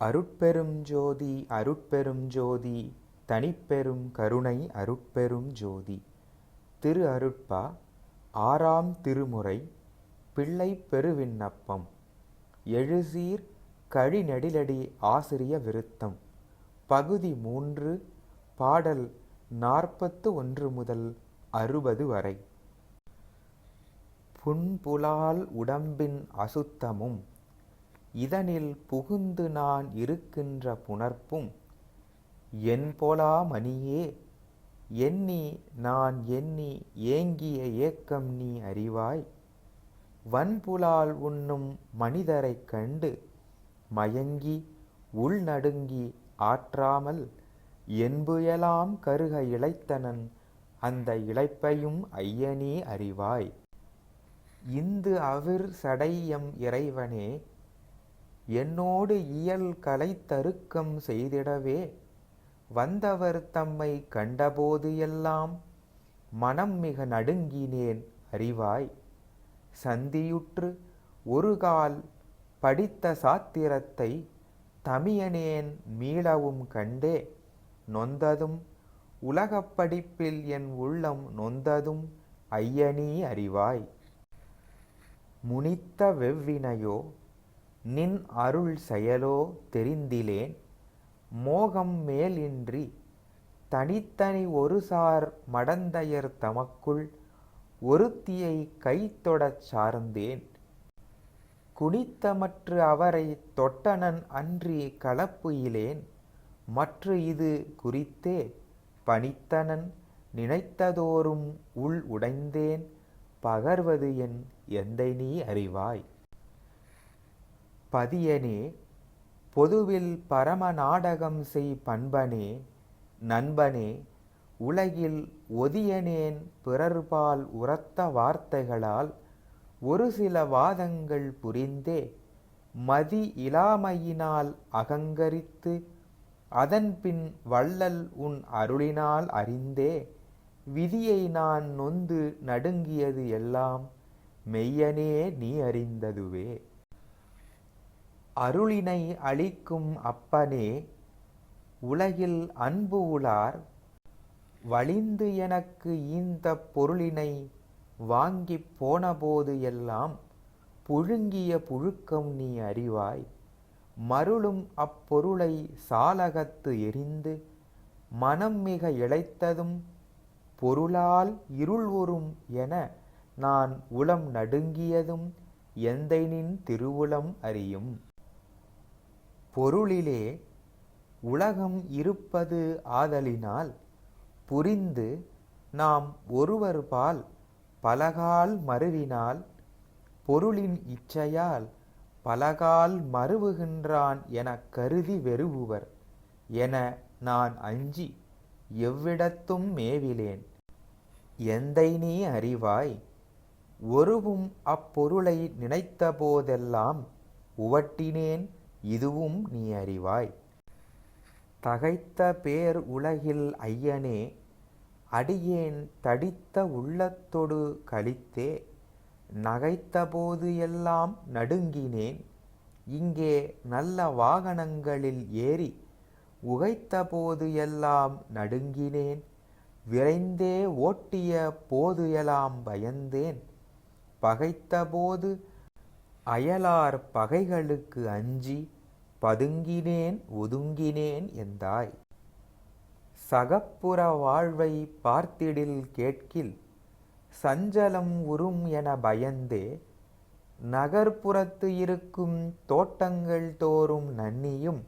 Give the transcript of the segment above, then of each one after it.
அருட்பெரும் ஜோதி அருட்பெரும் ஜோதி தனிப்பெரும் கருணை அருட்பெரும் ஜோதி. திரு அருட்பா ஆறாம் திருமுறை பிள்ளை பெருவிண்ணப்பம். எழுசீர் கழிநெடிலடி ஆசிரிய விருத்தம். பகுதி மூன்று பாடல் நாற்பத்து ஒன்று முதல் அறுபது வரை. புன்புலால் உடம்பின் அசுத்தமும் இதனில் புகுந்து நான் இருக்கின்ற புணர்ப்பும் என் போலா மணியே எண்ணி நான் எண்ணி ஏங்கிய ஏக்கம் நீ அறிவாய். வன்புலால் உண்ணும் மனிதரைக் கண்டு மயங்கி உள்நடுங்கி ஆற்றாமல் என்புயலாம் கருக இளைத்தனன் அந்த இழைப்பையும் ஐயனே அறிவாய். இந்து அவிர் சடையம் இறைவனே என்னோடு இயல் கலை தருக்கம் செய்திடவே. வந்தவர் தம்மை கண்டபோது எல்லாம் மனம் மிக நடுங்கினேன் அறிவாய். சந்தியுற்று ஒருகால் படித்த சாத்திரத்தை தமியனேன் மீளவும் கண்டே. நொந்ததும் உலகப் படிப்பில் என் உள்ளம் நொந்ததும் ஐயனீ அறிவாய். முனித்த வெவ்வினையோ நின் அருள் செயலோ தெரிந்திலேன் மோகம் மேலின்றி தனித்தனி ஒருசார் மடந்தையர் தமக்குள் ஒருத்தியை கைத்தொடச் சார்ந்தேன். குனித்தமற்று அவரை தொட்டனன் அன்றி கலப்பு இலேன் மற்று இது குறித்தே பணித்தனன் நினைத்ததோறும் உள் உடைந்தேன் பகர்வது என் எந்தை நீ அறிவாய். பதியனே பொதுவில் பரம நாடகம் செய் பண்பனே நண்பனே உலகில் ஒதியனேன் பிறர்பால் உரத்த வார்த்தைகளால் ஒரு சில வாதங்கள் புரிந்தே மதி இலாமையினால் அகங்கரித்து அதன்பின் வள்ளல் உன் அருளினால் அறிந்தே விதியை நான் நொந்து நடுங்கியது எல்லாம் மெய்யனே நீ அறிந்ததுவே. அருளினை அளிக்கும் அப்பனே உலகில் அன்பு உளார் வலிந்து எனக்கு ஈந்த பொருளினை வாங்கிப் போனபோது எல்லாம் புழுங்கிய புழுக்கம் நீ அறிவாய். மருளும் அப்பொருளை சாலகத்து எரிந்து மனம் மிக இழைத்ததும் பொருளால் இருள் உறும் என நான் உளம் நடுங்கியதும் எந்தைனின் திருவுளம் அறியும். பொருளிலே உலகம் இருப்பது ஆதலினால் புரிந்து நாம் ஒருவர்பால் பலகால் மறுவினால் பொருளின் இச்சையால் பலகால் மறுவுகின்றான் எனக் கருதி வெறுவுவர் என நான் அஞ்சி எவ்விடத்தும் மேவிலேன். எந்தை நீ அறிவாய்? ஒருவும் அப்பொருளை நினைத்தபோதெல்லாம் உவட்டினேன் இதுவும் நீ அறிவாய். தகைத்த பேர் உலகில் ஐயனே அடியேன் தடித்த உள்ளத்தொடு கழித்தே நகைத்தபோது எல்லாம் நடுங்கினேன். இங்கே நல்ல வாகனங்களில் ஏறி உகைத்தபோது எல்லாம் நடுங்கினேன். விரைந்தே ஓட்டிய போது எல்லாம் பயந்தேன். பகைத்தபோது அயலார் பகைகளுக்கு அஞ்சி பதுங்கினேன் ஒதுங்கினேன் எந்தாய் சகப்புற வாழ்வை பார்த்திடில் கேட்கில் சஞ்சலம் உறும் என பயந்தே நகர்ப்புறத்து இருக்கும் தோட்டங்கள் தோறும் நன்னியும்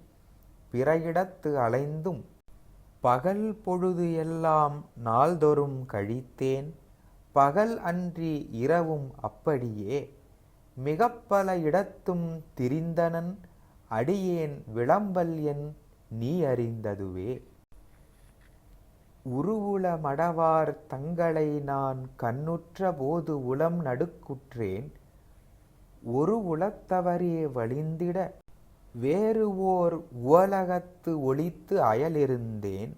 பிற இடத்து அலைந்தும் பகல் பொழுது எல்லாம் நாள்தொறும் கழித்தேன் பகல் அன்றி இரவும் அப்படியே. மிகப்பல இடத்தும் திரிந்தனன் அடியேன் விளம்பல் என் நீ அறிந்ததுவே. உருவுல மடவார் தங்களை நான் கண்ணுற்ற போது உளம் நடுக்குற்றேன். ஒரு உளத்தவரே வழிந்திட வேறு ஓர் உலகத்து ஒளித்து அயலிருந்தேன்.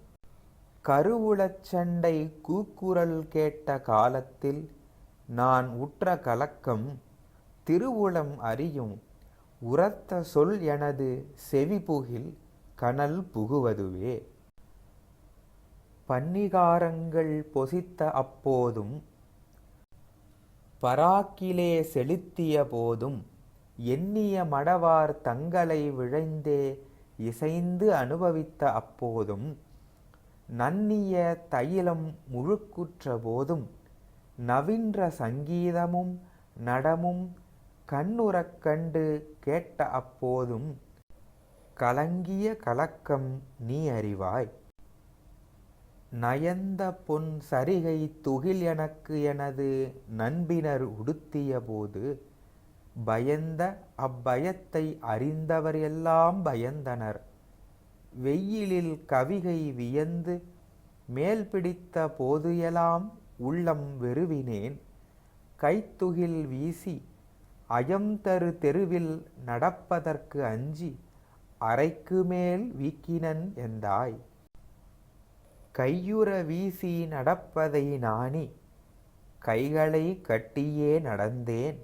கருவுளச் சண்டை கூக்குரல் கேட்ட காலத்தில் நான் உற்ற கலக்கம் திருவுளம் அறியும் உரத்த சொல் எனது செவிபுகில் கனல் புகுவதுவே. பன்னிகாரங்கள் பொசித்த அப்போதும் பராக்கிலே செலுத்திய போதும் எண்ணிய மடவார் தங்களை விழைந்தே இசைந்து அனுபவித்த அப்போதும் நன்னிய தைலம் முழுக்குற்ற போதும் நவின்ற சங்கீதமும் நடமும் கண்ணுறக் கண்டு கேட்ட அப்போதும் கலங்கிய கலக்கம் நீ அறிவாய். நயந்த பொன் சரிகை துகில் எனக்கு எனது நண்பினர் உடுத்திய போது பயந்த அப்பயத்தை அறிந்தவர் எல்லாம் பயந்தனர். வெயிலில் கவிகை வியந்து மேல் பிடித்த போதுயெல்லாம் உள்ளம் வெறுவினேன். கைத்துகில் வீசி அயம் தரு தெருவில் நடப்பதற்கு அஞ்சி அறைக்கு மேல் வீக்கினன் எந்தாய் கையுற வீசி நடப்பதை நாணி கைகளை கட்டியே நடந்தேன்.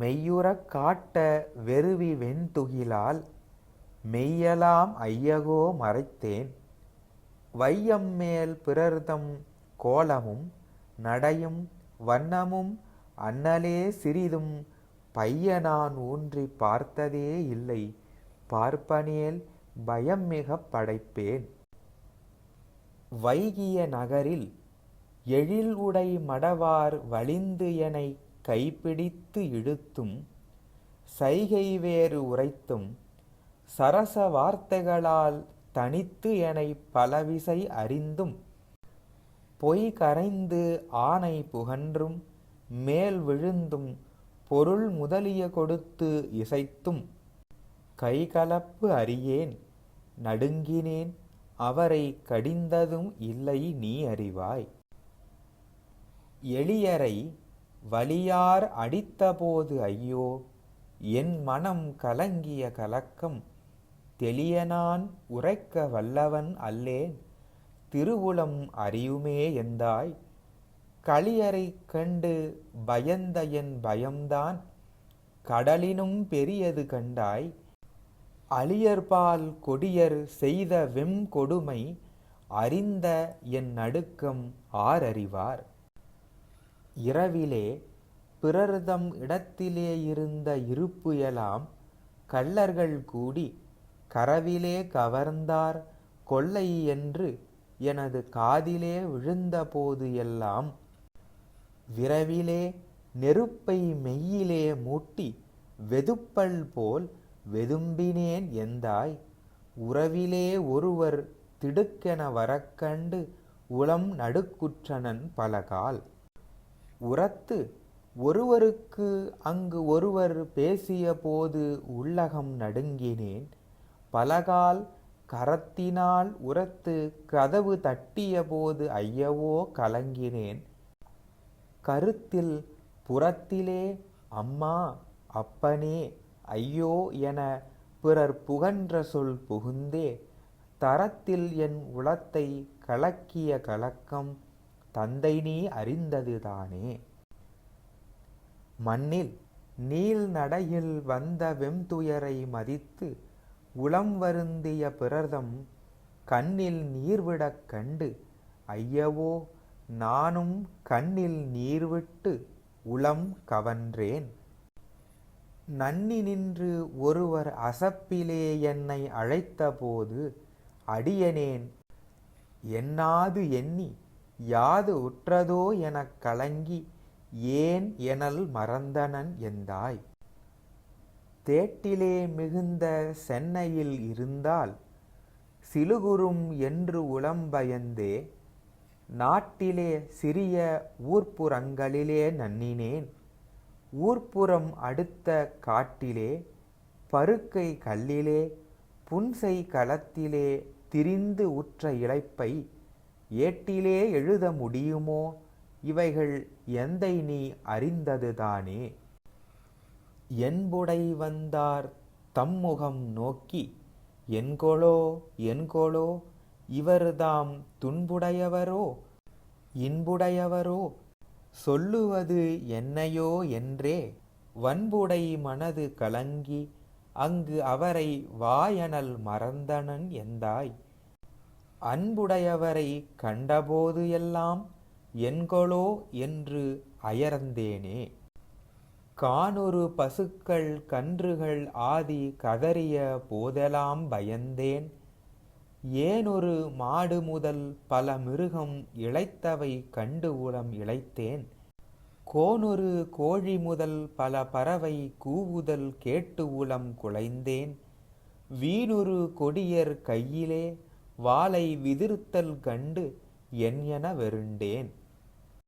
மெய்யுறக் காட்ட வெறுவி வெண்துகிலால் மெய்யலாம் ஐயகோ மறைத்தேன். வையம் மேல் பிறர்தம் கோலமும் நடையும் வண்ணமும் அண்ணலே சிறிதும் பையனான் ஊன்றி பார்த்ததே இல்லை. பார்ப்பனேல் பயம் மிகப் படைப்பேன். வைகிய நகரில் எழில் உடை மடவார் வலிந்து எனை கைப்பிடித்து இழுத்தும் சைகை வேறு உரைத்தும் சரச வார்த்தைகளால் தனித்து எனை பலவிசை அறிந்தும் பொய் கரைந்து ஆணை புகன்றும் மேல் விழுந்தும் பொருள் முதலிய கொடுத்து இசைத்தும் கைகலப்பு அறியேன் நடுங்கினேன் அவரை கடிந்ததும் இல்லை நீ அறிவாய். எளியரை வலியார் அடித்தபோது ஐயோ என் மனம் கலங்கிய கலக்கம் தெளியனான் உரைக்க வல்லவன் அல்லேன் திருவுளம் அறியுமே எந்தாய் களியரைக் கண்டு பயந்த என் பயம்தான். கடலினும் பெரியது கண்டாய். அழியர்பால் கொடியர் செய்த வெம் கொடுமை அறிந்த என் நடுக்கம் ஆரறிவார் இரவிலே பிறர்தம் இடத்திலே இருந்த இருப்பு எலாம் கள்ளர்கள் கூடி கரவிலே கவர்ந்தார். கொள்ளை என்று எனது காதிலே விழுந்தபோது எல்லாம் விரவிலே நெருப்பை மெய்யிலே மூட்டி வெதுப்பல் போல் வெதும்பினேன் எந்தாய்? உறவிலே ஒருவர் திடுக்கென வரக்கண்டு உளம் நடுக்குற்றனன் பலகால். உரத்து ஒருவருக்கு அங்கு ஒருவர் பேசிய போது உள்ளகம் நடுங்கினேன். பலகால் கரத்தினால் உரத்து கதவு தட்டிய போது ஐயவோ கலங்கினேன். கருத்தில் புறத்திலே அம்மா அப்பனே ஐயோ என பிறர் புகன்ற சொல் புகுந்தே தரத்தில் என் உளத்தை கலக்கிய கலக்கம் தந்தை நீ அறிந்ததுதானே மண்ணில் நீள் நடையில் வந்த வெம்துயரை மதித்து உளம் வருந்திய பிறர்தம் கண்ணில் நீர்விடக் கண்டு ஐயவோ நானும் கண்ணில் நீர்விட்டு உளம் கவன்றேன். நன்னி நின்று ஒருவர் அசப்பிலே என்னை அழைத்தபோது அடியனேன் எண்ணாது எண்ணி யாது உற்றதோ எனக் கலங்கி ஏன் எனல் மறந்தனன் எந்தாய் தேட்டிலே மிகுந்த சென்னையில் இருந்தால் சிலுகுறும் என்று உளம்பயந்தே நாட்டிலே சிறிய ஊர்ப்புறங்களிலே நன்னினேன். ஊர்ப்புறம் அடுத்த காட்டிலே பருக்கை கல்லிலே புன்செய் களத்திலே திரிந்து உற்ற இழைப்பை ஏட்டிலே எழுத முடியுமோ? இவைகள் எந்தை நீ அறிந்ததுதானே என்புடை வந்தார் தம்முகம் நோக்கி என்கொளோ என்கொளோ இவர்தாம் துன்புடையவரோ? இன்புடையவரோ? சொல்லுவது என்னையோ என்றே வன்புடை மனது கலங்கி அங்கு அவரை வாயனல் மறந்தனன் எந்தாய் அன்புடையவரை கண்டபோது எல்லாம் என்கொளோ என்று அயர்ந்தேனே. கானொரு பசுக்கள் கன்றுகள் ஆதி கதறிய போதெல்லாம் பயந்தேன். ஏன் ஒரு மாடு முதல் பல மிருகம் இளைத்தவை கண்டு உளம் இளைத்தேன். கோனொரு கோழி முதல் பல பறவை கூவுதல் கேட்டு உளம் குலைந்தேன். வீணொரு கொடியர் கையிலே வாளை விதிர்த்தல் கண்டு என் என வெருண்டேன்